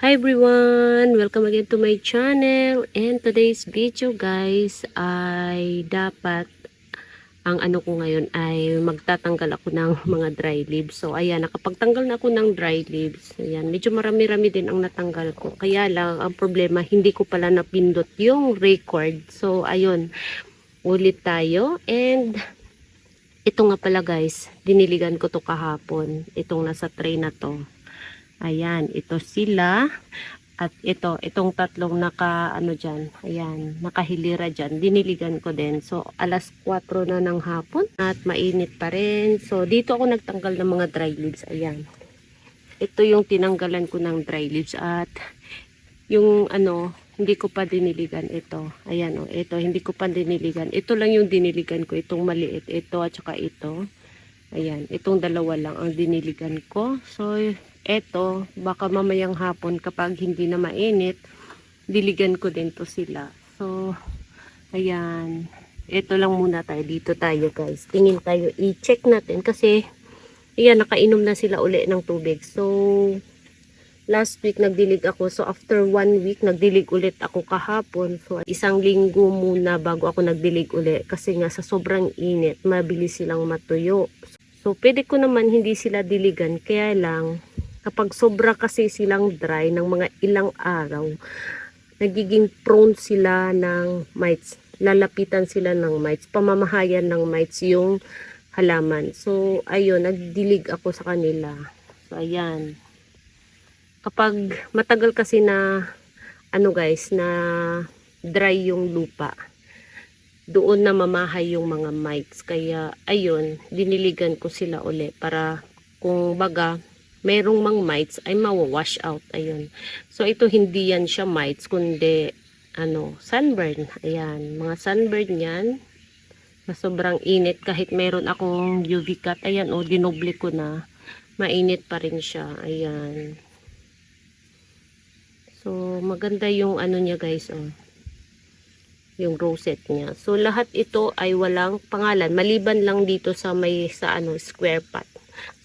Hi everyone! Welcome again to my channel. And today's video guys ay dapat ang ano ko ngayon ay magtatanggal ako ng mga dry leaves. So ayan, nakapagtanggal na ako ng dry leaves. Ayan, medyo marami-rami din ang natanggal ko. Kaya lang, ang problema, hindi ko pala napindot yung record. So ayun, ulit tayo. And ito nga pala guys, diniligan ko to kahapon. Itong nasa tray na to. Ayan, ito sila. At ito, itong tatlong naka, ano dyan, ayan, nakahilira dyan, diniligan ko din. So, alas 4 na ng hapon at mainit pa rin. So, dito ako nagtanggal ng mga dry leaves, ayan. Ito yung tinanggalan ko ng dry leaves at yung ano, hindi ko pa diniligan ito. Ayan o, ito, hindi ko pa diniligan. Ito lang yung diniligan ko, itong maliit, ito at saka ito. Ayan, itong dalawa lang ang diniligan ko. So, eto, baka mamayang hapon kapag hindi na mainit, diligan ko din to sila. So, ayan. Ito lang muna tayo. Dito tayo guys. Tingin tayo. I-check natin kasi, ayan, nakainom na sila uli ng tubig. So, last week nagdilig ako. So, after one week, nagdilig ulit ako kahapon. So, isang linggo muna bago ako nagdilig uli. Kasi nga sa sobrang init, mabilis silang matuyo. So, pwede ko naman hindi sila diligan. Kaya lang, kapag sobra kasi silang dry ng mga ilang araw, nagiging prone sila ng mites. Lalapitan sila ng mites. Pamamahayan ng mites yung halaman. So, ayun, nagdilig ako sa kanila. So, ayan. Kapag matagal kasi na, ano guys, na dry yung lupa, doon na mamahay yung mga mites. Kaya, ayun, diniligan ko sila uli para kung baga, merong mang mites ay mawawash out. Ayun. So, ito hindi yan siya mites, kundi ano, sunburn. Ayan, mga sunburn yan. Na sobrang init. Kahit meron akong UV cut, ayan, o, dinoble ko na. Mainit pa rin siya. Ayan. So, maganda yung ano niya guys, oh. Yung rosette niya. So, lahat ito ay walang pangalan. Maliban lang dito sa may, sa ano, square pot.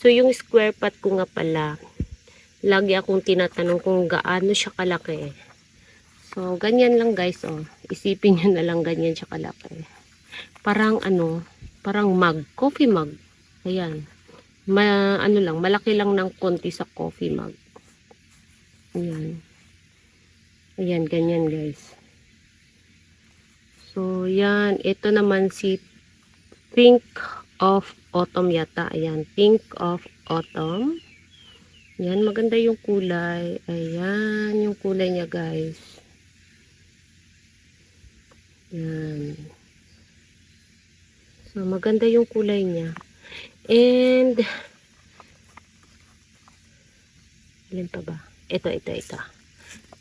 So, yung square pot ko nga pala, lagi akong tinatanong kung gaano siya kalaki. So, ganyan lang guys, oh. Isipin nyo na lang ganyan siya kalaki. Parang ano, parang mug, coffee mug. Ayan. Ma, ano lang, malaki lang ng konti sa coffee mug. Ayan. Ayan, ganyan guys. So, yan. Ito naman si Pink of Autumn yata. Ayan, Pink of Autumn. Yan, maganda yung kulay. Ayan, yung kulay niya guys. Yan. So, maganda yung kulay niya. And, alin pa ba? Ito, ito, ito.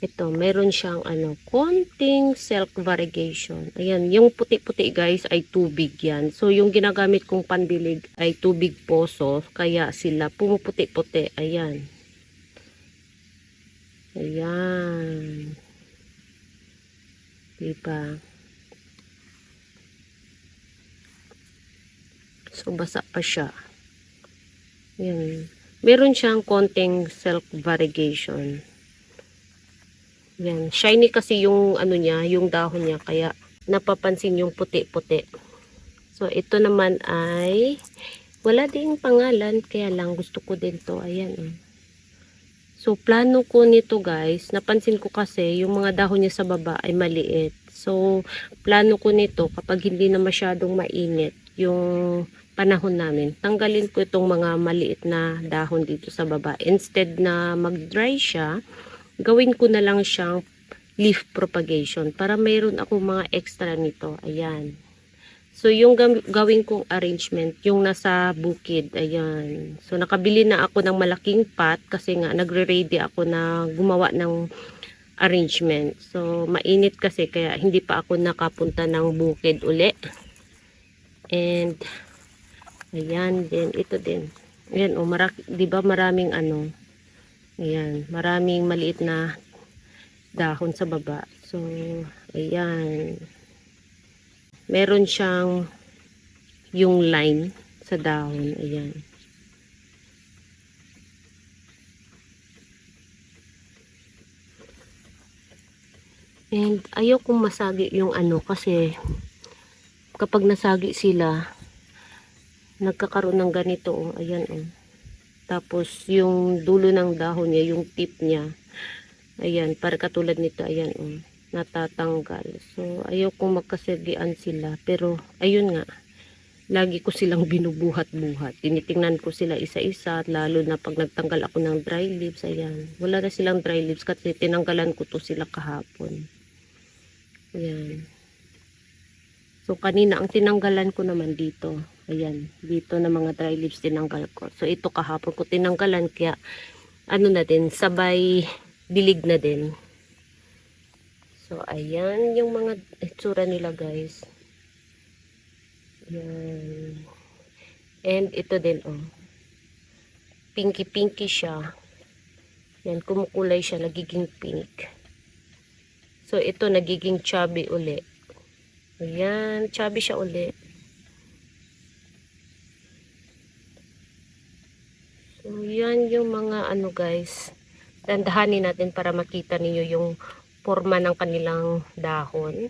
Ito, meron siyang ano, konting silk variegation. Ayan, yung puti-puti guys ay tubig yan. So, yung ginagamit kong pandilig ay tubig poso. Kaya sila pumuputi-puti. Ayan. Ayan. Diba? So, basa pa siya. Ayan. Meron siyang konting silk variegation. Yan. Shiny kasi yung ano niya, yung dahon niya. Kaya napapansin yung puti-puti. So, ito naman ay wala ding pangalan. Kaya lang gusto ko din to. Ayan. Oh. So, plano ko nito guys. Napansin ko kasi yung mga dahon niya sa baba ay maliit. So, plano ko nito kapag hindi na masyadong mainit yung panahon namin. Tanggalin ko itong mga maliit na dahon dito sa baba. Instead na mag-dry siya, gawin ko na lang siyang leaf propagation para mayroon ako mga extra nito. Ayan. So, yung gawin kong arrangement, yung nasa bukid, ayan. So, nakabili na ako ng malaking pot kasi nga nagre-ready ako na gumawa ng arrangement. So, mainit kasi kaya hindi pa ako nakapunta ng bukid uli. And, ayan din, ito din. Ayan, oh, marami, di ba maraming ano, Ayan, maraming maliit na dahon sa baba. So, ayan. Meron siyang yung line sa dahon. Ayan. And ayaw kong masagi yung ano kasi kapag nasagi sila, nagkakaroon ng ganito. Ayan oh. Tapos yung dulo ng dahon niya, yung tip niya, ayan, para katulad nito, ayan oh, natatanggal. So ayaw kong magkasagian sila. Pero ayun nga, lagi ko silang binubuhat-buhat. Tinitingnan ko sila isa-isa, lalo na pag nagtanggal ako ng dry leaves, ayan. Wala na silang dry leaves kasi tinanggalan ko to sila kahapon. Ayan. So, kanina, ang tinanggalan ko naman dito. Ayan, dito na mga dry leaves tinanggal ko. So, ito kahapon ko tinanggalan, kaya, ano na din, sabay dilig na din. So, ayan yung mga itsura nila, guys. Yan. And ito din, oh. Pinky-pinky siya. Yan, kumukulay siya, nagiging pink. So, ito, nagiging chubby uli. Ayan, chubby siya uli. So, yan yung mga ano guys. Dandahanin natin para makita niyo yung forma ng kanilang dahon.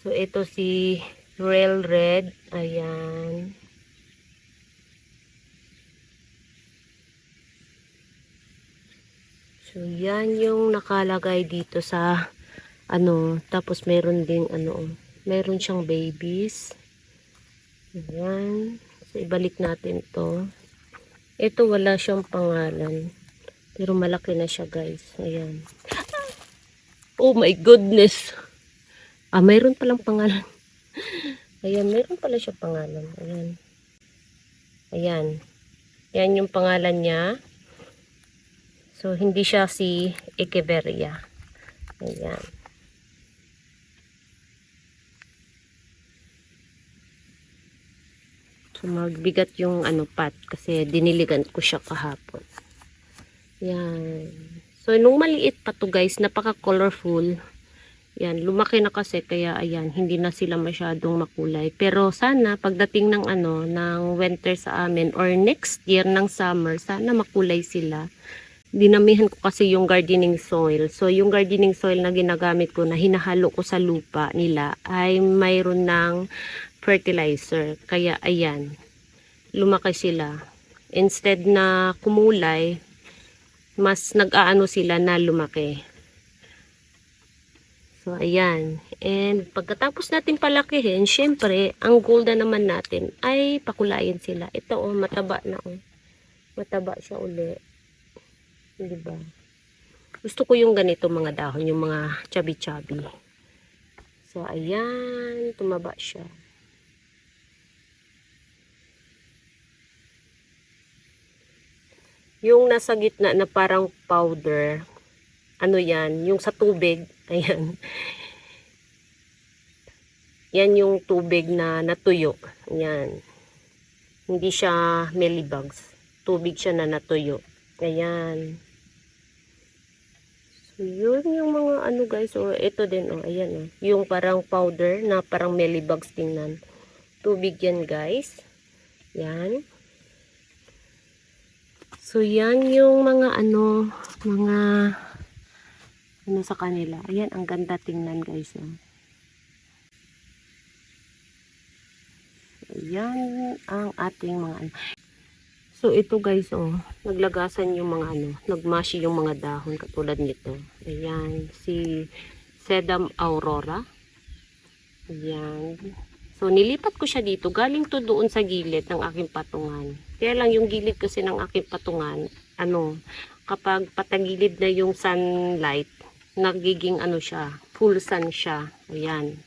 So, ito si Real Red. Ayan. So, yan yung nakalagay dito sa ano, tapos meron ding ano, meron siyang babies. Ayan. So, ibalik natin to. Ito wala siyang pangalan. Pero malaki na siya, guys. Ayan. Oh my goodness. Ah, mayroon palang pangalan. Ayan, mayroon pala siya pangalan. Ayan. Ayan. Yan yung pangalan niya. So, hindi siya si Echeveria. Ayan. Magbigat yung ano pat kasi diniligan ko siya kahapon. Yan. So, nung maliit pa to guys, napaka-colorful. Yan, lumaki na kasi kaya ayan, hindi na sila masyadong makulay. Pero sana pagdating ng ano, ng winter sa amin or next year ng summer, sana makulay sila. Dinamihan ko kasi yung gardening soil. So yung gardening soil na ginagamit ko na hinahalo ko sa lupa nila ay mayroon ng fertilizer. Kaya ayan, lumaki sila. Instead na kumulay, mas nag-aano sila na lumaki. So, ayan. And, pagkatapos natin palakihin, syempre, ang goal na naman natin ay pakulayin sila. Ito, oh, mataba na, oh. Mataba siya uli. Diba? Gusto ko yung ganito mga dahon, yung mga chubby-chubby. So, ayan. Tumaba siya. Yung nasa gitna na parang powder, ano yan, yung sa tubig, ayan. Yan yung tubig na natuyo. Yan. Hindi siya mealybugs. Tubig siya na natuyo. Ayan. So, yun yung mga ano guys. O, ito din, o. Ayan, o. Yung parang powder na parang mealybugs tingnan. Tubig yan, guys. Yan. So, yan yung mga ano, mga ano sa kanila. Ayan, ang ganda tingnan guys. Oh. Ayan ang ating mga ano. So, ito guys, oh, naglagasan yung mga ano, nagmashi yung mga dahon katulad nito. Ayan, si Sedum Aurora. Ayan. So, nilipat ko siya dito. Galing to doon sa gilid ng aking patungan. Kaya lang yung gilid kasi ng aking patungan, ano, kapag patagilid na yung sunlight, nagiging ano siya, full sun siya. Ayan.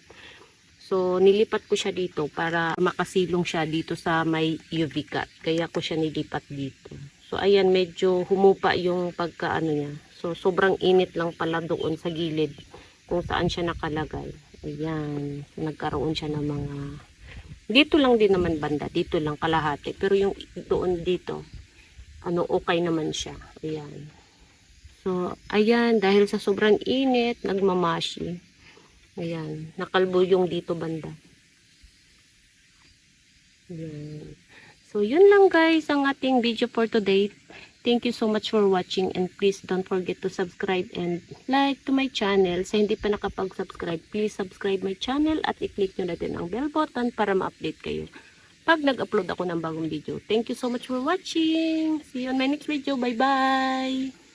So, nilipat ko siya dito para makasilong siya dito sa may UV cut. Kaya ko siya nilipat dito. So, ayan, medyo humupa yung pagka ano niya. So, sobrang init lang pala doon sa gilid kung saan siya nakalagay. Ayan. Nagkaroon siya ng mga... Dito lang din naman banda. Dito lang kalahati. Pero yung doon dito, ano, okay naman siya. Ayan. So, ayan. Dahil sa sobrang init, nagmamashi. Ayan. Nakalbo yung dito banda. Ayan. So, yun lang guys ang ating video for today. Thank you so much for watching and please don't forget to subscribe and like to my channel. Sa hindi pa nakapag-subscribe, please subscribe my channel at i-click nyo na din ang bell button para ma-update kayo pag nag-upload ako ng bagong video. Thank you so much for watching. See you on my next video. Bye-bye!